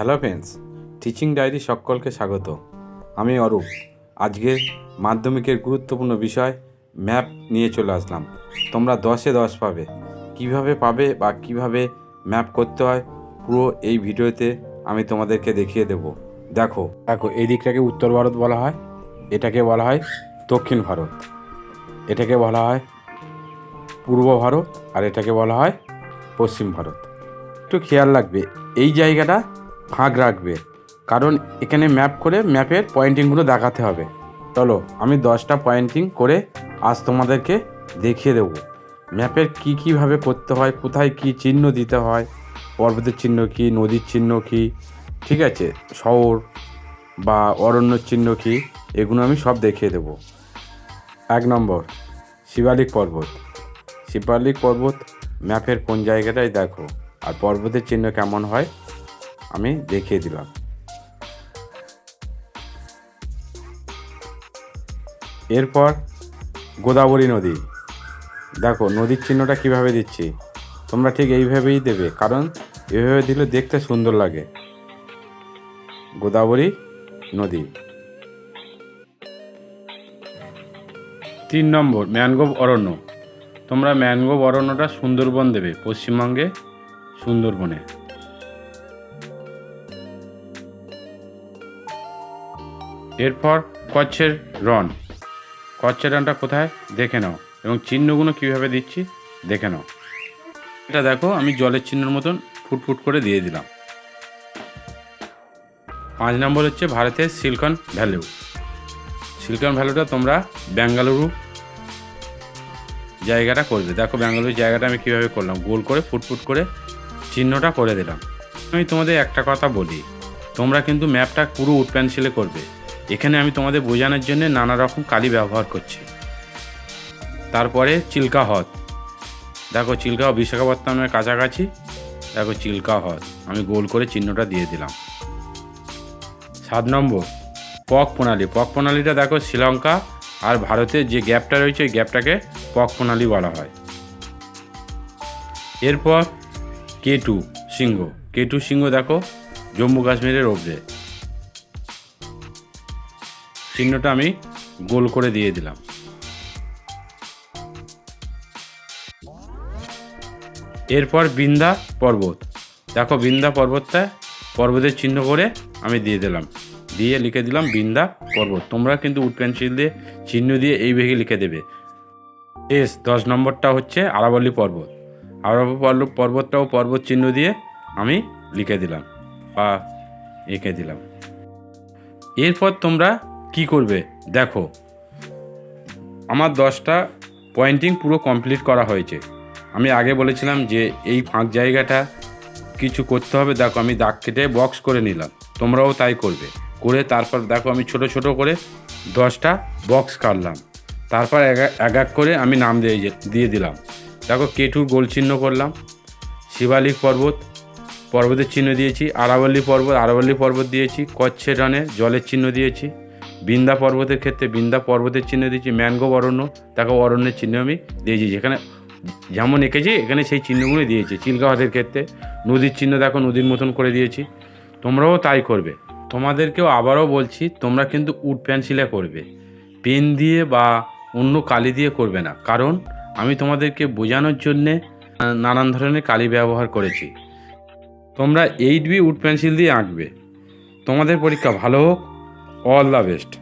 Hello friends teaching diary সকলকে স্বাগত। আমি অরূপ। আজকের মাধ্যমিকের গুরুত্বপূর্ণ বিষয় ম্যাপ নিয়ে চলে আসলাম। তোমরা দশে দশ পাবে। কীভাবে পাবে বা কীভাবে ম্যাপ করতে হয় পুরো এই ভিডিওতে আমি তোমাদেরকে দেখিয়ে দেব। দেখো দেখো, এই দিকটাকে উত্তর ভারত বলা হয়, এটাকে বলা হয় দক্ষিণ ভারত। এটাকে বলা হয় পূর্ব ভারত আর এটাকে বলা হয় পশ্চিম ভারত। একটু খেয়াল রাখবে, এই জায়গাটা ফাঁক রাখবে। কারণ এখানে ম্যাপ করে ম্যাপের পয়েন্টিংগুলো দেখাতে হবে। চলো, আমি দশটা পয়েন্টিং করে আজ তোমাদেরকে দেখিয়ে দেবো। ম্যাপের কী কীভাবে করতে হয়, কোথায় কী চিহ্ন দিতে হয়, পর্বতের চিহ্ন কী, নদীর চিহ্ন কী, ঠিক আছে, শহর বা অরণ্য চিহ্ন কী, এগুলো আমি সব দেখিয়ে দেবো। এক নম্বর, শিবালিক পর্বত। শিবালিক পর্বত ম্যাপের কোন জায়গাটায় দেখো? আর পর্বতের চিহ্ন কেমন হয়? আমি দেখিয়ে দিলাম। এরপর গোদাবরী নদী। দেখো, নদীর চিহ্নটা কীভাবে দিচ্ছি? তোমরা ঠিক এইভাবেই দেবে, কারণ এভাবে দিলে দেখতে সুন্দর লাগে। গোদাবরী নদী। তিন নম্বর, ম্যানগ্রোভ অরণ্য। তোমরা ম্যানগ্রোভ অরণ্যটা সুন্দরবন দেবে, পশ্চিমবঙ্গে সুন্দরবনে। এরপর কচ্ছের রন কচ্ছের রনটা কোথায়? দেখে নাও। এবং চিহ্নগুলো কীভাবে দিচ্ছি? দেখে নাও। এটা দেখো, আমি জলের চিহ্নের মতন ফুটফুট করে দিয়ে দিলাম। পাঁচ নম্বর হচ্ছে ভারতের সিলকন ভ্যালু। সিলকন ভ্যালুটা তোমরা বেঙ্গালুরু জায়গাটা করবে। দেখো ব্যাঙ্গালোর জায়গাটা আমি কীভাবে করলাম। গোল করে, ফুটফুট করে চিহ্নটা করে দিলাম। আমি তোমাদের একটা কথা বলি। তোমরা কিন্তু ম্যাপটা পুরো উড পেন্সিলে করবে। এখানে আমি তোমাদের বোঝানোর জন্য নানা রকম কালি ব্যবহার করছি। তারপরে চিল্কা হ্রদ। দেখো চিল্কা বিশাখাপত্তনমের কাছাকাছি। দেখো চিল্কা হ্রদ। আমি গোল করে চিহ্নটা দিয়ে দিলাম। সাত নম্বর, পক প্রণালী। পক প্রণালীটা দেখো শ্রীলঙ্কা আর ভারতের যে গ্যাপটা রয়েছে, ওই গ্যাপটাকে পক প্রণালী বলা হয়। এরপর কে টু সিংহ। কে টু সিংহ দেখো জম্মু কাশ্মীরের ওপরে চিহ্নটা আমি গোল করে দিয়ে দিলাম। এরপর বৃন্দা পর্বত। দেখো বৃন্দা পর্বতটা পর্বতের চিহ্ন করে আমি দিয়ে দিলাম। দিয়ে লিখে দিলাম বৃন্দা পর্বত। তোমরা কিন্তু উড পেন্সিল দিয়ে চিহ্ন দিয়ে এই ভেগে লিখে দেবে। এস দশ নম্বরটা হচ্ছে আরাবল্লী পর্বত। আরাবল্লী পর্ব- পর্বতটাও পর্বত চিহ্ন দিয়ে আমি লিখে দিলাম বা এঁকে দিলাম। এরপর তোমরা কি করবে? দেখো। আমার দশটা পয়েন্টিং পুরো কমপ্লিট করা হয়েছে। আমি আগে বলেছিলাম যে এই ফাঁক জায়গাটা কিছু করতে হবে। দেখো, আমি দাগ কেটে বক্স করে নিলাম। তোমরাও তাই করবে। করে তারপর দেখো, আমি ছোট ছোট করে দশটা বক্স কাটলাম। তারপর এক এক- করে আমি নাম দিয়ে দিয়ে দিলাম। দেখো, কেটুর গোল চিহ্ন করলাম। শিবালিক পর্বত, পর্বতের চিহ্ন দিয়েছি। আরাবল্লী পর্বত আরাবল্লী পর্বত দিয়েছি। কচ্ছের রানে জলের চিহ্ন দিয়েছি। বৃন্দা পর্বতের ক্ষেত্রে বৃন্দা পর্বতের চিহ্ন দিয়েছি ম্যানগ্রোভ অরণ্য দেখো অরণ্যের চিহ্ন আমি দিয়েছি। যেখানে যেমন এঁকেছি, এখানে সেই চিহ্নগুলো দিয়েছি। চিল্কা হ্রদের ক্ষেত্রে নদীর চিহ্ন দেখো, নদীর মতন করে দিয়েছি। তোমরাও তাই করবে। তোমাদেরকেও আবারও বলছি, তোমরা কিন্তু উড পেন্সিলে করবে। পেন দিয়ে বা অন্য কালি দিয়ে করবে না। কারণ আমি তোমাদেরকে বোঝানোর জন্যে নানান ধরনের কালি ব্যবহার করেছি। তোমরা এইট বি উড পেন্সিল দিয়ে আঁকবে। তোমাদের পরীক্ষা ভালো হোক। All the best.